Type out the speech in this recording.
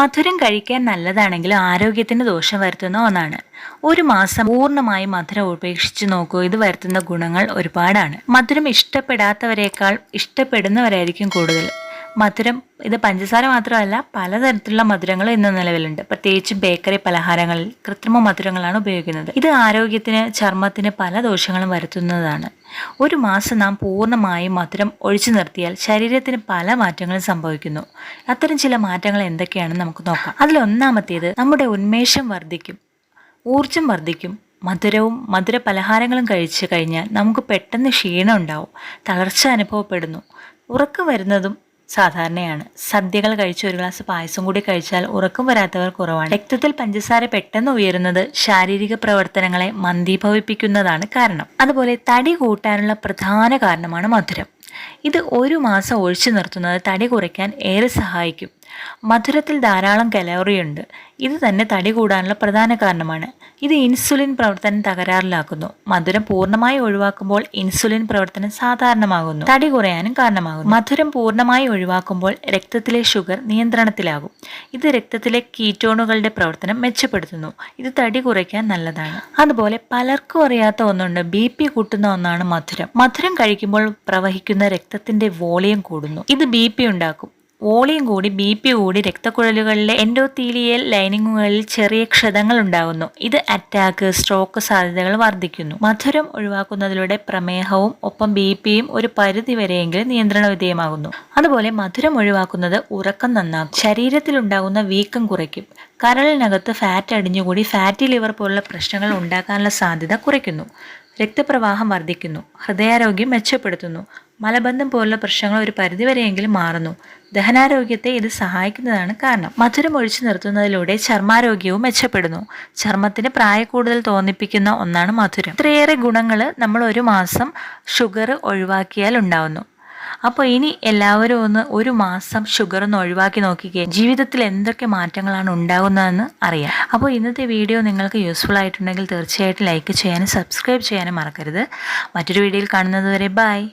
മധുരം കഴിക്കാൻ നല്ലതാണെങ്കിലും ആരോഗ്യത്തിന് ദോഷം വരുത്തുന്ന ഒന്നാണ്. ഒരു മാസം പൂർണമായി മധുരം ഉപേക്ഷിച്ച് നോക്കൂ. ഇത് വരുത്തുന്ന ഗുണങ്ങൾ ഒരുപാടാണ്. മധുരം ഇഷ്ടപ്പെടാത്തവരെക്കാൾ ഇഷ്ടപ്പെടുന്നവരായിരിക്കും കൂടുതൽ. മധുരം ഇത് പഞ്ചസാര മാത്രമല്ല പലതരത്തിലുള്ള മധുരങ്ങൾ ഇന്ന് നിലവിലുണ്ട്. പ്രത്യേകിച്ചും ബേക്കറി പലഹാരങ്ങളിൽ കൃത്രിമ മധുരങ്ങളാണ് ഉപയോഗിക്കുന്നത്. ഇത് ആരോഗ്യത്തിന് ചർമ്മത്തിന് പല ദോഷങ്ങളും വരുത്തുന്നതാണ്. ഒരു മാസം നാം പൂർണമായും മധുരം ഒഴിച്ചു നിർത്തിയാൽ ശരീരത്തിന് പല മാറ്റങ്ങളും സംഭവിക്കുന്നു. അത്തരം ചില മാറ്റങ്ങൾ എന്തൊക്കെയാണെന്ന് നമുക്ക് നോക്കാം. അതിലൊന്നാമത്തേത് നമ്മുടെ ഉന്മേഷം വർദ്ധിക്കും. ഊർജം വർദ്ധിക്കും. മധുരവും മധുര പലഹാരങ്ങളും കഴിച്ചു കഴിഞ്ഞാൽ നമുക്ക് പെട്ടെന്ന് ക്ഷീണം ഉണ്ടാവും. തളർച്ച അനുഭവപ്പെടുന്നു. ഉറക്കം വരുന്നതും സാധാരണയാണ്. സദ്യകൾ കഴിച്ച് ഒരു ഗ്ലാസ് പായസം കൂടി കഴിച്ചാൽ ഉറക്കം വരാത്തവർ കുറവാണ്. രക്തത്തിൽ പഞ്ചസാര പെട്ടെന്ന് ഉയരുന്നത് ശാരീരിക പ്രവർത്തനങ്ങളെ മന്ദീഭവിപ്പിക്കുന്നതാണ് കാരണം. അതുപോലെ തടി കൂട്ടാനുള്ള പ്രധാന കാരണമാണ് മധുരം. ഇത് ഒരു മാസം ഒഴിച്ചു നിർത്തുന്നത് തടി കുറയ്ക്കാൻ ഏറെ സഹായിക്കും. മധുരത്തിൽ ധാരാളം കലോറിയുണ്ട്. ഇത് തന്നെ തടി കൂടാനുള്ള പ്രധാന കാരണമാണ്. ഇത് ഇൻസുലിൻ പ്രവർത്തനം തകരാറിലാക്കുന്നു. മധുരം പൂർണമായി ഒഴിവാക്കുമ്പോൾ ഇൻസുലിൻ പ്രവർത്തനം സാധാരണമാകുന്നു. തടി കുറയാനും കാരണമാകുന്നു. മധുരം പൂർണമായി ഒഴിവാക്കുമ്പോൾ രക്തത്തിലെ ഷുഗർ നിയന്ത്രണത്തിലാകും. ഇത് രക്തത്തിലെ കീറ്റോണുകളുടെ പ്രവർത്തനം മെച്ചപ്പെടുത്തുന്നു. ഇത് തടി കുറയ്ക്കാൻ നല്ലതാണ്. അതുപോലെ പലർക്കും അറിയാത്ത ഒന്നുണ്ട്. ബി പി കൂട്ടുന്ന ഒന്നാണ് മധുരം. മധുരം കഴിക്കുമ്പോൾ പ്രവഹിക്കുന്ന രക്തത്തിന്റെ വോളിയം കൂടുന്നു. ഇത് ബി പി ഉണ്ടാക്കും. വോളിയം കൂടി ബി പി കൂടി രക്തക്കുഴലുകളിലെ എൻഡോത്തീലിയൽ ലൈനിങ്ങുകളിൽ ചെറിയ ക്ഷതങ്ങൾ ഉണ്ടാകുന്നു. ഇത് അറ്റാക്ക് സ്ട്രോക്ക് സാധ്യതകൾ വർദ്ധിക്കുന്നു. മധുരം ഒഴിവാക്കുന്നതിലൂടെ പ്രമേഹവും ഒപ്പം ബി പിയും ഒരു പരിധി വരെയെങ്കിലും നിയന്ത്രണ വിധേയമാകുന്നു. അതുപോലെ മധുരം ഒഴിവാക്കുന്നത് ഉറക്കം നന്നാക്കും. ശരീരത്തിൽ ഉണ്ടാകുന്ന വീക്കം കുറയ്ക്കും. കരളിനകത്ത് ഫാറ്റ് അടിഞ്ഞുകൂടി ഫാറ്റി ലിവർ പോലുള്ള പ്രശ്നങ്ങൾ ഉണ്ടാക്കാനുള്ള സാധ്യത കുറയ്ക്കുന്നു. രക്തപ്രവാഹം വർദ്ധിക്കുന്നു. ഹൃദയാരോഗ്യം മെച്ചപ്പെടുത്തുന്നു. മലബന്ധം പോലുള്ള പ്രശ്നങ്ങൾ ഒരു പരിധിവരെയെങ്കിലും മാറുന്നു. ദഹനാരോഗ്യത്തെ ഇത് സഹായിക്കുന്നതാണ് കാരണം. മധുരം ഒഴിച്ചു നിർത്തുന്നതിലൂടെ ചർമാരോഗ്യവും മെച്ചപ്പെടുന്നു. ചർമ്മത്തിന് പ്രായ പ്രായക്കൂടുതൽ തോന്നിപ്പിക്കുന്ന ഒന്നാണ് മധുരം. ഇത്രയേറെ ഗുണങ്ങൾ നമ്മൾ ഒരു മാസം ഷുഗർ ഒഴിവാക്കിയാൽ ഉണ്ടാവുന്നു. അപ്പോൾ ഇനി എല്ലാവരും ഒന്ന് ഒരു മാസം ഷുഗർ ഒന്ന് ഒഴിവാക്കി നോക്കിക്കേ. ജീവിതത്തിൽ എന്തൊക്കെ മാറ്റങ്ങളാണ് ഉണ്ടാകുന്നതെന്ന് അറിയാം. അപ്പോൾ ഇന്നത്തെ വീഡിയോ നിങ്ങൾക്ക് യൂസ്ഫുൾ ആയിട്ടുണ്ടെങ്കിൽ തീർച്ചയായിട്ടും ലൈക്ക് ചെയ്യാനും സബ്സ്ക്രൈബ് ചെയ്യാനും മറക്കരുത്. മറ്റൊരു വീഡിയോയിൽ കാണുന്നത് വരെ ബൈ